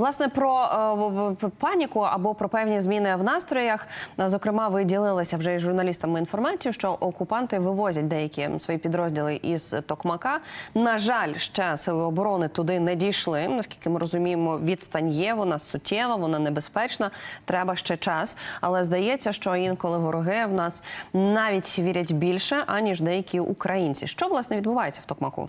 Власне, про е, паніку або про певні зміни в настроях. Е, Зокрема, ви ділилися вже із журналістами інформацією, що окупанти вивозять деякі свої підрозділи із Токмака. На жаль, ще сили оборони туди не дійшли. Наскільки ми розуміємо, відстань є, вона суттєва, вона небезпечна. Треба ще час. Але здається, що інколи вороги в нас навіть вірять більше, аніж деякі українці. Що власне відбувається в Токмаку?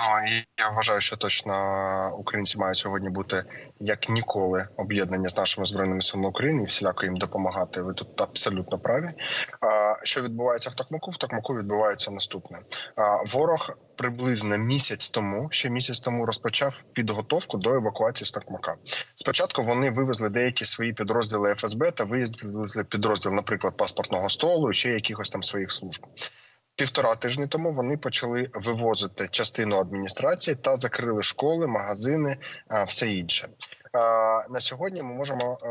Ну, я вважаю, що точно українці мають сьогодні бути як ніколи об'єднані з нашими збройними силами України і всіляко їм допомагати. Ви тут абсолютно праві. Що відбувається в Токмаку? В Токмаку відбувається наступне. Ворог приблизно місяць тому, ще місяць тому, розпочав підготовку до евакуації з Токмака. Спочатку вони вивезли деякі свої підрозділи ФСБ та вивезли підрозділ, наприклад, паспортного столу, чи якихось там своїх служб. Півтора тижні тому вони почали вивозити частину адміністрації та закрили школи, магазини, а, все інше. На сьогодні ми можемо а,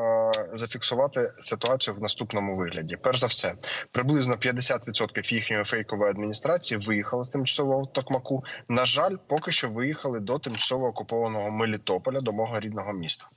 зафіксувати ситуацію в наступному вигляді. Перш за все, приблизно 50% їхньої фейкової адміністрації виїхали з тимчасового Токмаку. На жаль, поки що виїхали до тимчасово окупованого Мелітополя, до мого рідного міста.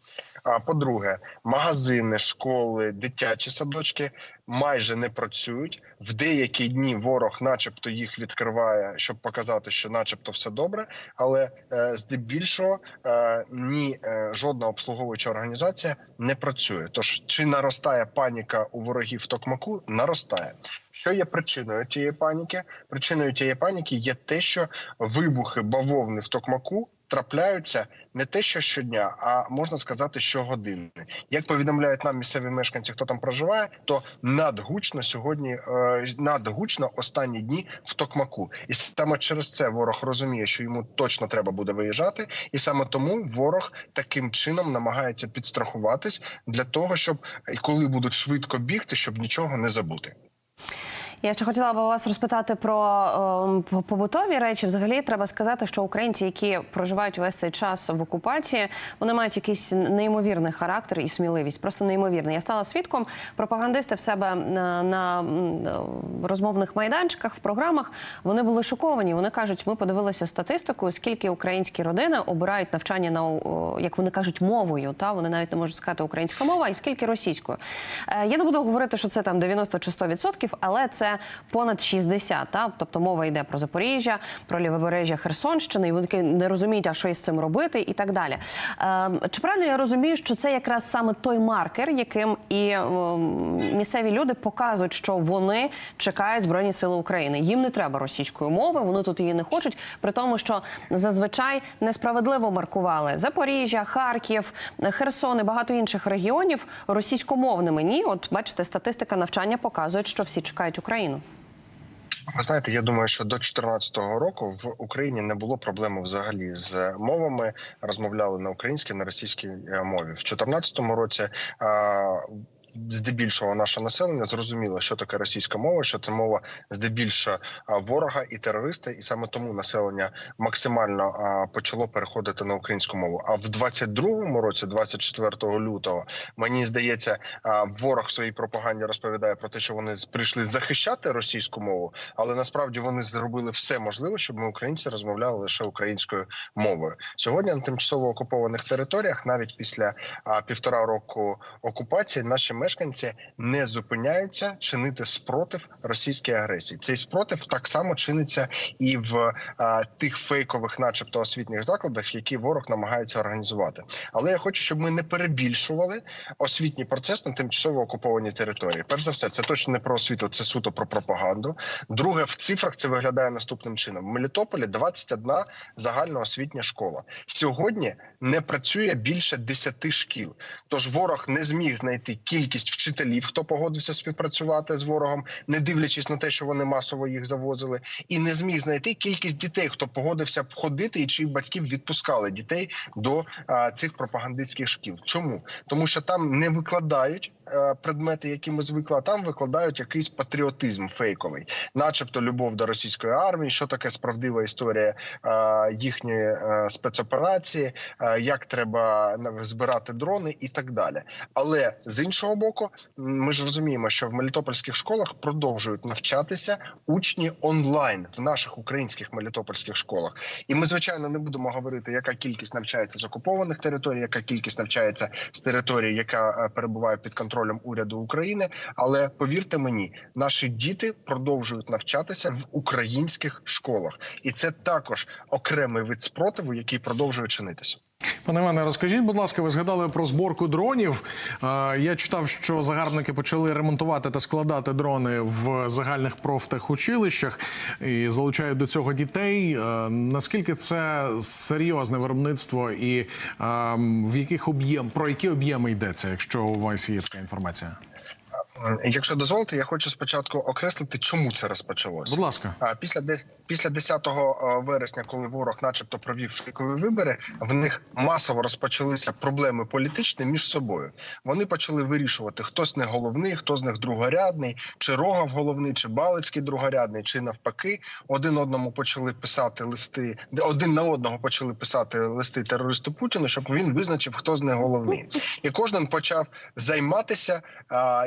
А по-друге, магазини, школи, дитячі садочки майже не працюють. В деякі дні ворог, начебто, їх відкриває, щоб показати, що, начебто, все добре. Але е, здебільшого е, ні е, жодна обслуговуюча організація не працює. Тож чи наростає паніка у ворогів Токмаку? Наростає. Що є причиною тієї паніки? Причиною тієї паніки є те, що вибухи бавовни в Токмаку трапляються не те, що щодня, а можна сказати, щогодини. Як повідомляють нам місцеві мешканці, хто там проживає, то надгучно сьогодні е, надгучно останні дні в Токмаку, і саме через це ворог розуміє, що йому точно треба буде виїжджати, і саме тому ворог таким чином намагається підстрахуватись для того, щоб коли будуть швидко бігти, щоб нічого не забути. Я ще хотіла б вас розпитати про по- побутові речі. Взагалі треба сказати, що українці, які проживають увесь цей час в окупації, вони мають якийсь неймовірний характер і сміливість. Просто неймовірний. Я стала свідком. Пропагандисти в себе на, на е, розмовних майданчиках в програмах вони були шоковані. Вони кажуть, ми подивилися статистику, скільки українські родини обирають навчання на як вони кажуть, мовою. Та вони навіть не можуть сказати українська мова, і скільки російською. Е, Я не буду говорити, що це там 90 чи 100%, але це понад 60. Та? Тобто мова йде про Запоріжжя, про лівобережжя Херсонщини, і вони не розуміють, а що із цим робити, і так далі. Е, Чи правильно я розумію, що це якраз саме той маркер, яким і ем, місцеві люди показують, що вони чекають Збройні Сили України. Їм не треба російської мови, вони тут її не хочуть, при тому, що зазвичай несправедливо маркували Запоріжжя, Харків, Херсон і багато інших регіонів російськомовними. Ні, от бачите, статистика навчання показує, що всі чекають Україну. Ви знаєте, я думаю, що до 2014 року в Україні не було проблеми взагалі з мовами. Розмовляли на українській, на російській е, мові. В 2014 році. Здебільшого наше населення зрозуміло, що таке російська мова, що це мова здебільшого ворога і терориста, і саме тому населення максимально почало переходити на українську мову. А в 22-му році, 24 лютого, мені здається, ворог в своїй пропаганді розповідає про те, що вони прийшли захищати російську мову, але насправді вони зробили все можливе, щоб ми українці розмовляли лише українською мовою. Сьогодні на тимчасово окупованих територіях, навіть після півтора року окупації, наші мешканці не зупиняються чинити спротив російській агресії. Цей спротив так само чиниться і в а, тих фейкових, начебто, освітніх закладах, які ворог намагається організувати. Але я хочу, щоб ми не перебільшували освітній процес на тимчасово окупованій території. Перш за все, це точно не про освіту, це суто про пропаганду. Друге, в цифрах це виглядає наступним чином: в Мелітополі 21 загальноосвітня школа. Сьогодні не працює більше 10 шкіл. Тож ворог не зміг знайти кількість вчителів, хто погодився співпрацювати з ворогом, не дивлячись на те, що вони масово їх завозили, і не зміг знайти кількість дітей, хто погодився б ходити, і чиїх батьків відпускали дітей до а, цих пропагандистських шкіл. Чому тому, що там не викладають предмети, які ми звикли, а там викладають якийсь патріотизм фейковий, начебто любов до російської армії, що таке справдива історія е, їхньої е, спецоперації, е, як треба збирати дрони і так далі. Але з іншого боку, ми ж розуміємо, що в мелітопольських школах продовжують навчатися учні онлайн в наших українських мелітопольських школах. І ми, звичайно, не будемо говорити, яка кількість навчається з окупованих територій, яка кількість навчається з території, яка е, перебуває під контролем уряду України. Але повірте мені, наші діти продовжують навчатися в українських школах, і це також окремий вид спротиву, який продовжує чинитися. Пане Іване, розкажіть, будь ласка, ви згадали про зборку дронів. Я читав, що загарбники почали ремонтувати та складати дрони в загальних профтехучилищах і залучають до цього дітей. Наскільки це серйозне виробництво, і в яких об'єм про які об'єми йдеться, якщо у вас є така інформація? М, Якщо дозволите, я хочу спочатку окреслити, чому це розпочалося. Будь ласка. А після після 10 вересня, коли ворог, начебто, провів фейкові вибори, в них масово розпочалися проблеми політичні між собою. Вони почали вирішувати, хто з них головний, хто з них другорядний, чи Рогав головний, чи Балицький другорядний, чи навпаки. Один одному почали писати листи, один на одного почали писати листи терористу Путіну, щоб він визначив, хто з них головний. І кожен почав займатися,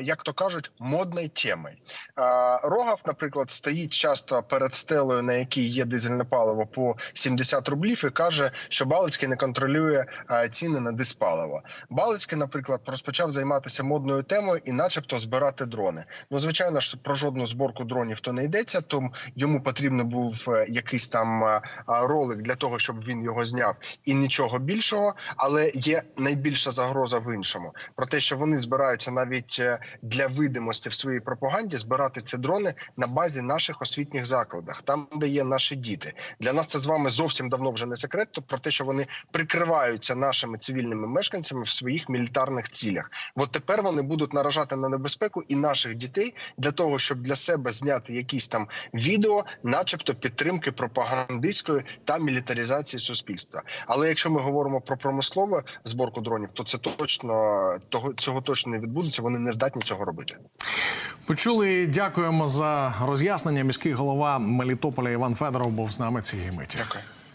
як то кажуть, модною темою. А, Рогав, наприклад, стоїть часто перед стелею, на якій є дизельне паливо по 70 рублів, і каже, що Балицький не контролює ціни на диспаливо. Балицький, наприклад, розпочав займатися модною темою і, начебто, збирати дрони. Ну, звичайно ж, про жодну зборку дронів то не йдеться, тому йому потрібен був е, якийсь там а, а, ролик для того, щоб він його зняв, і нічого більшого. Але є найбільша загроза в іншому про те, що вони збираються навіть е, для видимості в своїй пропаганді збирати ці дрони на базі наших освітніх закладах, там де є наші діти. Для нас це з вами зовсім давно вже не секрет. То про те, що вони прикриваються нашими цивільними мешканцями в своїх мілітарних цілях. От тепер вони будуть наражати на небезпеку і наших дітей для того, щоб для себе зняти якісь там відео, начебто підтримки пропагандистської та мілітаризації суспільства. Але якщо ми говоримо про промислову зборку дронів, то це точно того цього точно не відбудеться. Вони не здатні цього робити. Почули. Дякуємо за роз'яснення. Міський голова Мелітополя Іван Федоров був з нами цієї миті. Дякую.